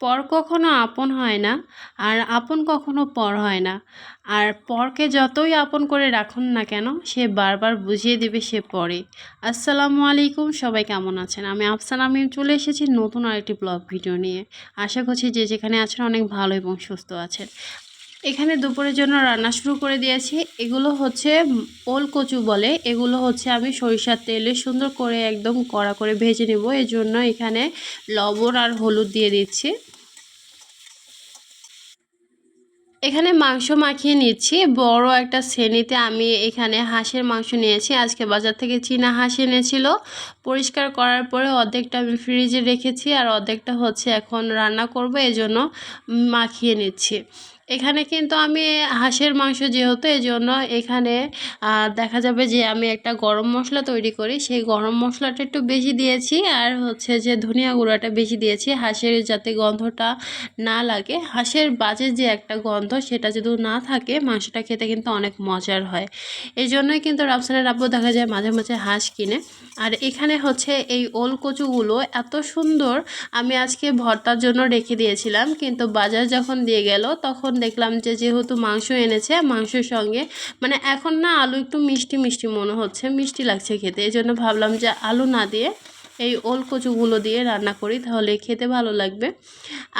পর কখনো আপন হয় না আর আপন কখনো পর হয় না। আর পরকে যতই আপন করে রাখুন না কেন, সে বারবার বুঝিয়ে দিবে সে পরে। আসসালামু আলাইকুম, সবাই কেমন আছেন? আমি আফসান আমি চলে এসেছি নতুন আরেকটি ব্লগ ভিডিও নিয়ে। আশা করছি যে যেখানে আছেন অনেক ভালো এবং সুস্থ আছেন। এখানে দুপুরের জন্য রান্না শুরু করে দিয়েছি। এগুলো হচ্ছে ওল কচু বলে। এগুলো হচ্ছে আমি সরিষার তেলে সুন্দর করে একদম কড়া করে ভেজে নেব। এই জন্য এখানে লবণ আর হলুদ দিয়ে দিচ্ছি। এখানে মাংস মাখিয়ে নিচ্ছি। বড় একটা শ্রেণীতে আমি এখানে হাঁসের মাংস নিয়েছি। আজকে বাজার থেকে চীনা হাঁস এনেছিল। পরিষ্কার করার পরে অর্ধেকটা আমি ফ্রিজে রেখেছি আর অর্ধেকটা হচ্ছে এখন রান্না করব, এজন্য মাখিয়ে নিচ্ছি। এখানে কিন্তু আমি হাঁসের মাংস যেহেতু এই জন্য এখানে দেখা যাবে যে আমি একটা গরম মশলা তৈরি করি। সেই গরম মশলাটা একটু বেশি দিয়েছি আর হচ্ছে যে ধনিয়া গুঁড়াটা বেশি দিয়েছি। হাঁসের যাতে গন্ধটা না লাগে। হাঁসের বাজে যে একটা গন্ধ, সেটা যদি না থাকে, মাংসটা খেতে কিন্তু অনেক মজার হয়। এই জন্যই কিন্তু রাফসানের আব্বু দেখা যায় মাঝে মাঝে হাঁস কিনে। আর এখানে হচ্ছে এই ওল কচুগুলো এত সুন্দর, আমি আজকে ভর্তার জন্য রেখে দিয়েছিলাম। কিন্তু বাজার যখন দিয়ে গেল, তখন দেখলাম যে যেহেতু মাংস এনেছে, মাংসের সঙ্গে মানে এখন না আলু একটু মিষ্টি মিষ্টি মনে হচ্ছে, মিষ্টি লাগছে খেতে। এই জন্য ভাবলাম যে আলু না দিয়ে এই ওল কচুগুলো দিয়ে রান্না করি, তাহলে খেতে ভালো লাগবে।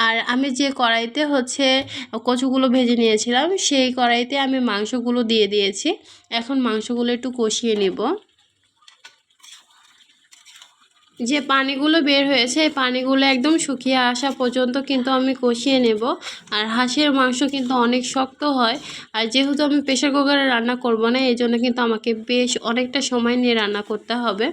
আর আমি যে কড়াইতে হচ্ছে কচুগুলো ভেজে নিয়েছিলাম, সেই কড়াইতে আমি মাংসগুলো দিয়ে দিয়েছি। এখন মাংসগুলো একটু কষিয়ে নেব। যে পানিগুলো বের হয়েছে, এই পানিগুলো একদম শুকিয়ে আসা পর্যন্ত কিন্তু আমি কষিয়ে নেব। আর হাঁসের মাংস কিন্তু অনেক শক্ত হয়। আর যেহেতু আমি প্রেশার কুকারে রান্না করব না, এই জন্য কিন্তু আমাকে বেশ অনেকটা সময় নিয়ে রান্না করতে হবে।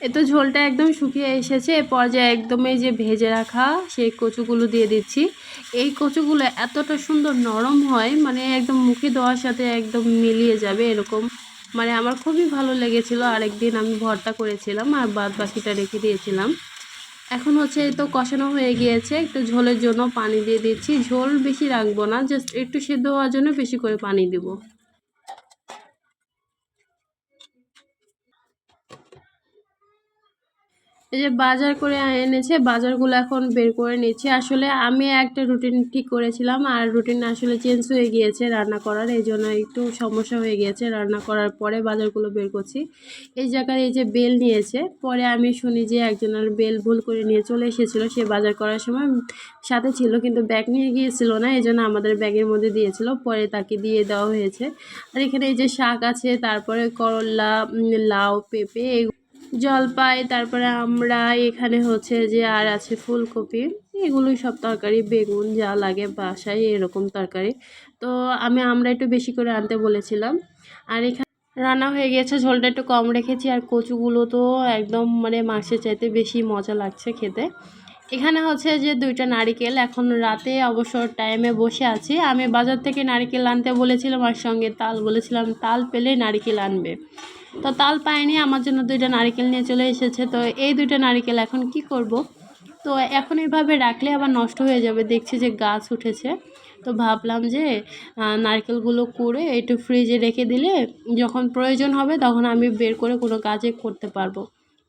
এ তো ঝোলটা একদম শুকিয়ে এসেছে। এ পর্যায়ে একদমই যে ভেজে রাখা সেই কচুগুলো দিয়ে দিচ্ছি। এই কচুগুলো এতটা সুন্দর নরম হয় মানে একদম মুখে দেওয়ার সাথে একদম মিলিয়ে যাবে এরকম। মানে আমার খুবই ভালো লেগেছিল, আরেকদিন আমি ভর্তা করেছিলাম আর বাদ বাকিটা রেখে দিয়েছিলাম। এখন হচ্ছে এই তো কষানো হয়ে গিয়েছে, একটু ঝোলের জন্য পানি দিয়ে দিচ্ছি। ঝোল বেশি রাখব না জাস্ট একটু সেদ্ধ হওয়ার জন্য বেশি করে পানি দেবো। এই যে বাজার করে এনেছে, বাজারগুলো এখন বের করে নিচ্ছে। আসলে আমি একটা রুটিন ঠিক করেছিলাম আর রুটিন আসলে চেঞ্জ হয়ে গিয়েছে রান্না করার, এই জন্য একটু সমস্যা হয়ে গিয়েছে রান্না করার পরে বাজারগুলো বের করছি। এই জায়গায় এই যে বেল নিয়েছে, পরে আমি শুনি যে একজনের বেল ভুল করে নিয়ে চলে এসেছিল, সে বাজার করার সময় সাথে ছিল কিন্তু ব্যাগ নিয়ে গিয়েছিল না, এই জন্য আমাদের ব্যাগের মধ্যে দিয়েছিল, পরে তাকে দিয়ে দেওয়া হয়েছে। আর এখানে এই যে শাক আছে, তারপরে করলা লাউ, পেঁপে জলপাই তারপরে আমরা এখানে হচ্ছে যে আর আছে ফুলকপি। এগুলোই সব তরকারি, বেগুন যা লাগে বাসায় এরকম তরকারি। তো আমি আমরা একটু বেশি করে আনতে বলেছিলাম। আর এখানে রান্না হয়ে গেছে, ঝোলটা একটু কম রেখেছি। আর কচুগুলো তো একদম মানে মাছের চাইতে বেশি মজা লাগছে খেতে। এখানে হচ্ছে যে দুইটা নারিকেল। এখন রাতে অবসর টাইমে বসে আছি। আমি বাজার থেকে নারিকেল আনতে বলেছিলাম আর সঙ্গে তাল বলেছিলাম, তাল পেলে নারিকেল আনবে। তো তাল পায়নি, আমার জন্য দুইটা নারিকেল নিয়ে চলে এসেছে। তো এই দুইটা নারিকেল এখন কি করব? তো এখন এইভাবে রাখলে আবার নষ্ট হয়ে যাবে, দেখছি যে গাছ উঠেছে। তো ভাবলাম যে নারকেলগুলো করে একটু ফ্রিজে রেখে দিলে যখন প্রয়োজন হবে তখন আমি বের করে কোনো কাজে করতে পারব।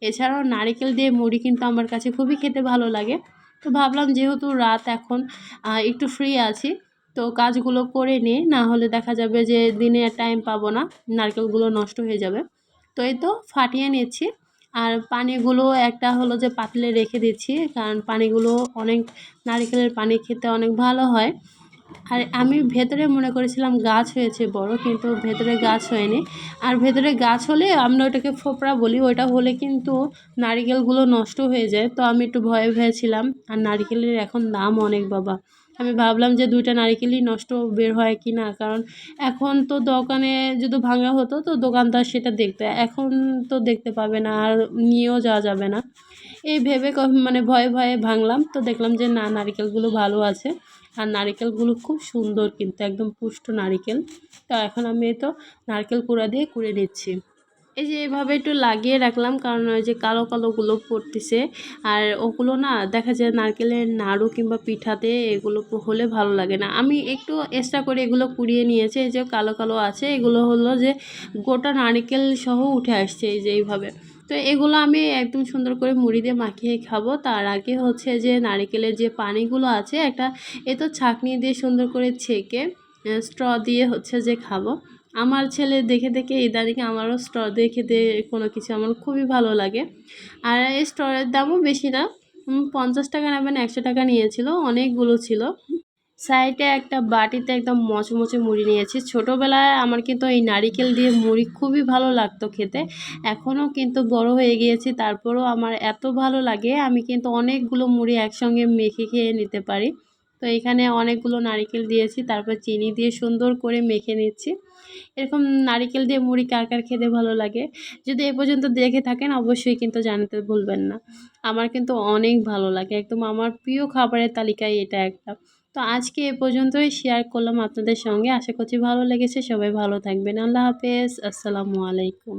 এছাড়াও নারিকেল দিয়ে মুড়ি কিন্তু আমার কাছে খুবই খেতে ভালো লাগে। তো ভাবলাম যেহেতু রাত এখন একটু ফ্রি আছি, তো কাজগুলো করে নিই, না হলে দেখা যাবে যে দিনে টাইম পাবো না, নারকেলগুলো নষ্ট হয়ে যাবে। তো এই তো ফাটিয়ে নিচ্ছি আর পানিগুলো একটা হলো যে পাতলে রেখে দিচ্ছি কারণ পানিগুলো অনেক নারিকেলের পানি খেতে অনেক ভালো হয়। আর আমি ভেতরে মনে করেছিলাম গাছ হয়েছে বড়, কিন্তু ভেতরে গাছ হয়নি। আর ভেতরে গাছ হলে আমরা ওটাকে ফোপড়া বলি, ওটা হলে কিন্তু নারিকেলগুলো নষ্ট হয়ে যায়। তো আমি একটু ভয়ে ভয়ে ছিলাম আর নারিকেলের এখন দাম অনেক বাবা। আমি ভাবলাম যে দুইটা নারিকেলই নষ্ট বের হয় কি না, কারণ এখন তো দোকানে যদি ভাঙা হতো তো দোকানদার সেটা দেখতে, এখন তো দেখতে পাবে না আর নিয়েও যাওয়া যাবে না। এই ভেবে মানে ভয়ে ভয়ে ভাঙলাম, তো দেখলাম যে না, নারিকেলগুলো ভালো আছে আর নারিকেলগুলো খুব সুন্দর কিন্তু, একদম পুষ্ট নারিকেল। তো এখন আমি তো নারকেল কুড়া দিয়ে কুড়ে নিচ্ছি। এই যে এভাবে একটু লাগিয়ে রাখলাম, কারণ ওই যে কালো কালোগুলো পড়তেছে। আর ওগুলো না দেখা যায় নারকেলের নাড়ু কিংবা পিঠাতে এগুলো হলে ভালো লাগে না। আমি একটু এক্সট্রা করে এগুলো কুড়িয়ে নিয়েছি, এই যে কালো কালো আছে, এগুলো হলো যে গোটা নারকেল সহ উঠে আসছে এই যে এইভাবে। তো এগুলো আমি একদম সুন্দর করে মুড়ি দিয়ে মাখিয়ে খাব। তার আগে হচ্ছে যে নারিকেলের যে পানিগুলো আছে, একটা এ তো ছাঁকনি দিয়ে সুন্দর করে ছেঁকে স্ট্র দিয়ে হচ্ছে যে খাব। আমার ছেলে দেখে দেখে ইদানিং আমারও স্ট্র দিয়ে খেতে কোনো কিছু আমার খুবই ভালো লাগে। আর এই স্ট্রয়ের দামও বেশি না। পঞ্চাশ টাকা নেবেন একশো টাকা নিয়েছিল, অনেকগুলো ছিল। সাইডে একটা বাটিতে একদম মচমচে মুড়ি নিয়েছি। ছোটোবেলায় আমার কিন্তু এই নারিকেল দিয়ে মুড়ি খুবই ভালো লাগতো খেতে। এখনও কিন্তু বড় হয়ে গিয়েছি, তারপরও আমার এত ভালো লাগে, আমি কিন্তু অনেকগুলো মুড়ি একসঙ্গে মেখে খেয়ে নিতে পারি। তো এখানে অনেকগুলো নারিকেল দিয়েছি, তারপর চিনি দিয়ে সুন্দর করে মেখে নিচ্ছি। এরকম নারিকেল দিয়ে মুড়ি কার কার খেতে ভালো লাগে, যদি এ পর্যন্ত দেখে থাকেন অবশ্যই কিন্তু জানাতে ভুলবেন না। আমার কিন্তু অনেক ভালো লাগে, একদম আমার প্রিয় খাবারের তালিকায় এটা একটা। তো আজকে এ পর্যন্তই শেয়ার করলাম আপনাদের সঙ্গে, আশা করছি ভালো লেগেছে, সবাই ভালো থাকবেন, আল্লাহ হাফেজ, আসসালামু আলাইকুম।